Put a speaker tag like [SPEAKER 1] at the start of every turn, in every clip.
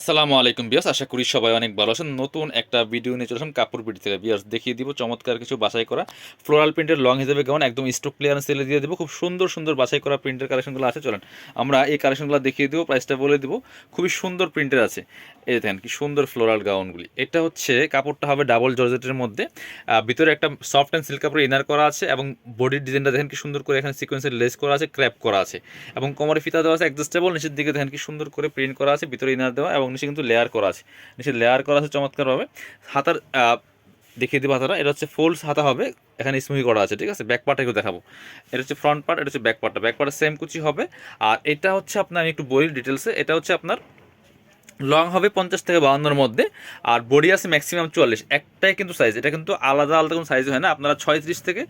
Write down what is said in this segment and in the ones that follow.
[SPEAKER 1] আসসালামু আলাইকুম বিয়াস আশা করি সবাই অনেক ভালো আছেন। নতুন একটা ভিডিও নিয়ে চলে আসলাম কাপড় পিটি থেকে। বিয়াস দেখিয়ে দিব চমৎকার কিছু বাছাই করা ফ্লোরাল প্রিন্টের লং হিসেবে কেমন, একদম স্টক ক্লিয়ারেন্স সেলে দিয়ে দেবো। খুব সুন্দর সুন্দর বাছাই করা প্রিন্টের কালেকশনগুলো আছে, চলেন। আমরা এই কালেকশনগুলো দেখিয়ে দেবো প্রাইসটা বলে দেবো। খুবই সুন্দর প্রিন্টের আছে। এই দেখেন, কি সুন্দর ফ্লোরাল গাউনগুলি এটা হচ্ছে, কাপড়টা হবে ডাবল জর্জেটের মধ্যে। ভিতরে একটা সফট অ্যান্ড সিল্ক কাপড় ইনার করা আছে এবং বডির ডিজাইনটা দেখেন কি সুন্দর করে এখানে সিকোয়েন্সের লেস করা আছে ক্র্যাপ করা আছে। এবং কোমরে ফিতা দেওয়া আছে অ্যাডজাস্টেবল নিচের দিকে দেখেন কি সুন্দর করে প্রিন্ট করা আছে, ভিতরে ইনার দেওয়া এবং নিচে কিন্তু লেয়ার করা আছে। নিচে লেয়ার করা আছে চমৎকারভাবে। হাতার দেখিয়ে দিব হাতাটা। এটা হচ্ছে ফোল্ডস হাতা হবে। এখানে স্মুহি করা আছে, ঠিক আছে? ব্যাক পার্ট একটু দেখাবো। এটা হচ্ছে ফ্রন্ট পার্ট এটা হচ্ছে ব্যাক পার্টটা ব্যাক পার্টটা সেম কুচি হবে। আর এটা হচ্ছে আপনার, আমি একটু বলি ডিটেলসে এটা হচ্ছে আপনার লং হবে পঞ্চাশ থেকে বাউন্নর মধ্যে, আর বডি আছে ম্যাক্সিমাম চুয়াল্লিশ। একটাই কিন্তু সাইজ এটা কিন্তু আলাদা আলাদা কোনো সাইজ হয় না। আপনারা ছয়ত্রিশ থেকে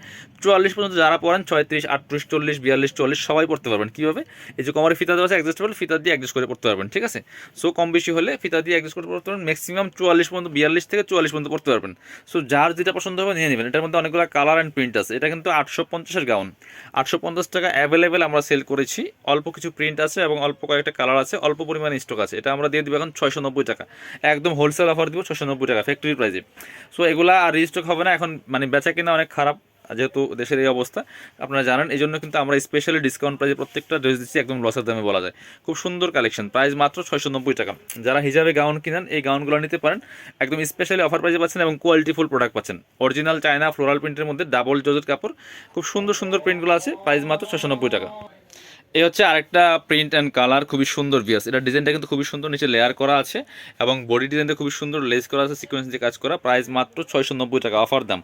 [SPEAKER 1] চুয়াল্লিশ পর্যন্ত যারা পড়েন, ছয়ত্রিশ, আটত্রিশ, চল্লিশ, বিয়াল্লিশ, চল্লিশ, সবাই পড়তে পারবেন। কীভাবে? এই যে কমারে ফিতা দেওয়া আছে অ্যাডজাস্টেবল ফিতা দিয়ে অ্যাডজাস্ট করে পড়তে পারবেন, ঠিক আছে? সো কম বেশি হলে ফিতা দিয়ে অ্যাডজাস্ট করে পড়তে পারবেন ম্যাক্সিমাম চুয়াল্লিশ পর্যন্ত, বিয়াল্লিশ থেকে চুয়াল্লিশ পর্যন্ত পড়তে পারবেন। সো যার যেটা পছন্দ হবে নিয়ে নেবেন। এটার মধ্যে অনেকগুলো কালার অ্যান্ড প্রিন্ট আছে। এটা কিন্তু আটশো পঞ্চাশের গাউন আটশো পঞ্চাশ টাকা অ্যাভেলেবেল আমরা সেল করেছি। অল্প কিছু প্রিন্ট আছে এবং অল্প কয়েকটা কালার আছে, অল্প পরিমাণে স্টক আছে। এটা আমরা দিয়ে দিব এখন ছয়শো নব্বই টাকা। একদম হোলসেল অফার দিব ছয়শো নব্বই টাকা ফ্যাক্টরি প্রাইসে সো এগুলা আর রিস্টক হবে না, এখন মানে বেচা কিনা অনেক খারাপ, যেহেতু দেশের এই অবস্থা। আপনারা জানেন এই জন্য কিন্তু আমরা স্পেশালি ডিসকাউন্ট প্রাইসে প্রত্যেকটা ড্রেস দিচ্ছি, একদম লসের দামে বলা যায়। খুব সুন্দর কালেকশন প্রাইস মাত্র ছয়শো নব্বই টাকা। যারা হিজাবে গাউন কিনেন, এই গাউনগুলো নিতে পারেন। একদম স্পেশালি অফার প্রাইসে পাচ্ছেন এবং কোয়ালিটিফুল প্রোডাক্ট পাচ্ছেন। অরিজিনাল চায়না ফ্লোরাল প্রিন্টের মধ্যে ডাবল জজের কাপড়, খুব সুন্দর সুন্দর প্রিন্টগুলো আছে প্রাইস মাত্র ছশো নব্বই টাকা। এই হচ্ছে আরেকটা প্রিন্ট অ্যান্ড কালার খুবই সুন্দর ভিয়াস এটা ডিজাইনটা কিন্তু খুবই সুন্দর, নিচে লেয়ার করা আছে এবং বডি ডিজাইনটা খুবই সুন্দর লেস করা আছে সিকোয়েন্স দিয়ে কাজ করা প্রাইস মাত্র ছয়শো নব্বই টাকা অফার দাম।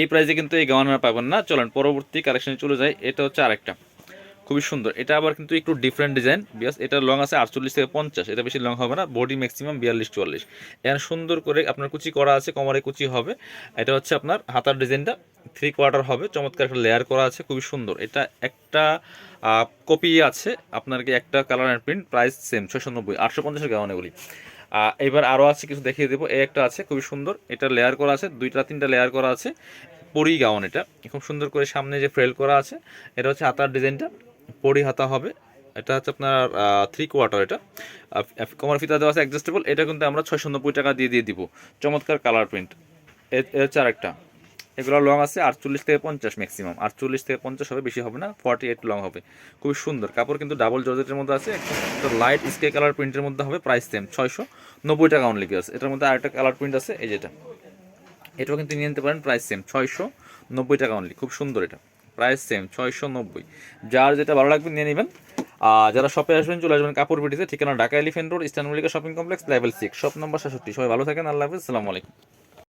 [SPEAKER 1] এই প্রাইসে কিন্তু এই গাউনার পাবেন না। চলেন, পরবর্তী কালেকশনে চলে যায় এটা হচ্ছে আরেকটা। খুবই সুন্দর। এটা আবার কিন্তু একটু ডিফারেন্ট ডিজাইন বিয়াস এটা লং আছে আটচল্লিশ থেকে পঞ্চাশ এটা বেশি লং হবে না বডি ম্যাক্সিমাম বিয়াল্লিশ চুয়াল্লিশ। এখানে সুন্দর করে আপনার কুচি করা আছে কোমরে কুচি হবে। এটা হচ্ছে আপনার হাতার ডিজাইনটা থ্রি কোয়ার্টার হবে চমৎকার একটা লেয়ার করা আছে খুবই সুন্দর। এটা একটা কপি আছে আপনার কি একটা colour and print price same ছয়শো নব্বই আটশো পঞ্চাশের গাউন আহ, এবার আরও আছে কিছু দেখিয়ে দেবো। এই একটা আছে খুবই সুন্দর এটা লেয়ার করা আছে দুইটা তিনটা লেয়ার করা আছে পরি গাউন এটা। খুব সুন্দর করে সামনে যে ফ্রেল করা আছে এটা হচ্ছে হাতার ডিজাইনটা পরি হাতা হবে। এটা হচ্ছে আপনার থ্রি কোয়ার্টার এটা। কোমর ফিতা দেওয়া আছে অ্যাডজাস্টেবল এটা কিন্তু আমরা ছয়শো নব্বই টাকা দিয়ে দিয়ে দিব। চমৎকার কালার প্রিন্ট এ হচ্ছে আরেকটা। এগুলো লং আছে, আটচল্লিশ থেকে পঞ্চাশ ম্যাক্সিমাম আটচল্লিশ থেকে পঞ্চাশ হবে, বেশি হবে না ফর্টি এইট লং হবে। খুবই সুন্দর। কাপড় কিন্তু ডাবল জর্জেটের মধ্যে আছে একদম লাইট স্কে কালার প্রিন্টের মধ্যে হবে প্রাইস সেম ছয়শো নব্বই টাকা অনলি আছে। এটার মধ্যে আরেকটা কালার প্রিন্ট আছে, এই যেটা এটাও কিন্তু নিয়ে নিতে পারেন প্রাইস সেম ছয়শো নব্বই টাকা অনলি খুব সুন্দর এটা। প্রাইস সেম ছয়শো নব্বই। যার যেটা ভালো লাগবে নিয়ে নেবেন। আর যারা শপে আসবেন, চলে আসবেন কাপড় বিটিতে ঠিকানা Dhaka Elephant Road Eastern Mallika shopping complex level six shop number সাতষট্টি সবাই ভালো থাকেন, আল্লাহ হাফিজ, আসসালামু আলাইকুম।